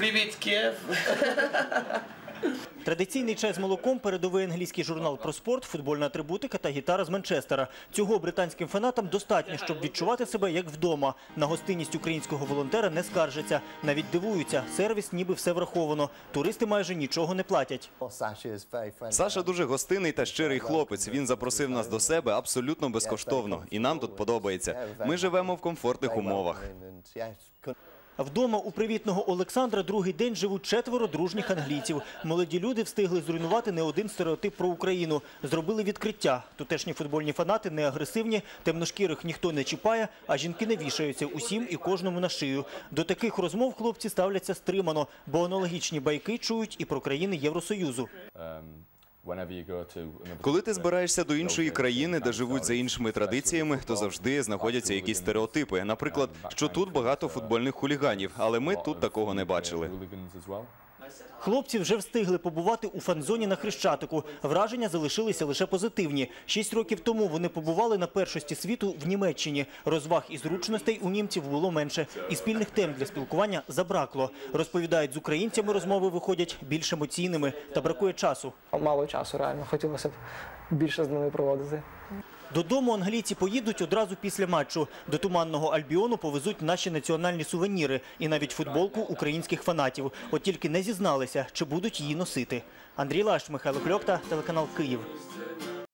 Привет, Киев. Традиційний чай з молоком, передовий англійський журнал про спорт, футбольна атрибутика та гітара з Манчестера. Цього британським фанатам достатньо, щоб відчувати себе як вдома. На гостинність українського волонтера не скаржаться. Навіть дивуються, сервіс ніби все враховано. Туристи майже нічого не платять. Саша дуже гостинний та щирий хлопець. Він запросив нас до себе абсолютно безкоштовно, і нам тут подобається. Ми живемо в комфортних умовах. Вдома у привітного Олександра другий день живуть четверо дружніх англійців. Молоді люди встигли зруйнувати не один стереотип про Україну. Зробили відкриття. Тутешні футбольні фанати не агресивні, темношкірих ніхто не чіпає, а жінки не вішаються усім і кожному на шию. До таких розмов хлопці ставляться стримано, бо аналогічні байки чують і про країни Євросоюзу. Коли ти збираєшся до іншої країни, де живуть за іншими традиціями, то завжди знаходяться якісь стереотипи. Наприклад, що тут багато футбольних хуліганів, але ми тут такого не бачили. Хлопці вже встигли побувати у фан-зоні на Хрещатику. Враження залишилися лише позитивні. Шість років тому вони побували на першості світу в Німеччині. Розваг і зручностей у німців було менше. І спільних тем для спілкування забракло. Розповідають, з українцями розмови виходять більш емоційними та бракує часу. Мало часу, реально. Хотілося б більше з ними проводити. Додому англійці поїдуть одразу після матчу. До туманного Альбіону повезуть наші національні сувеніри і навіть футболку українських фанатів. От тільки не зізналися, чи будуть її носити. Андрій Лаш, Михайло Кльопта, телеканал Київ.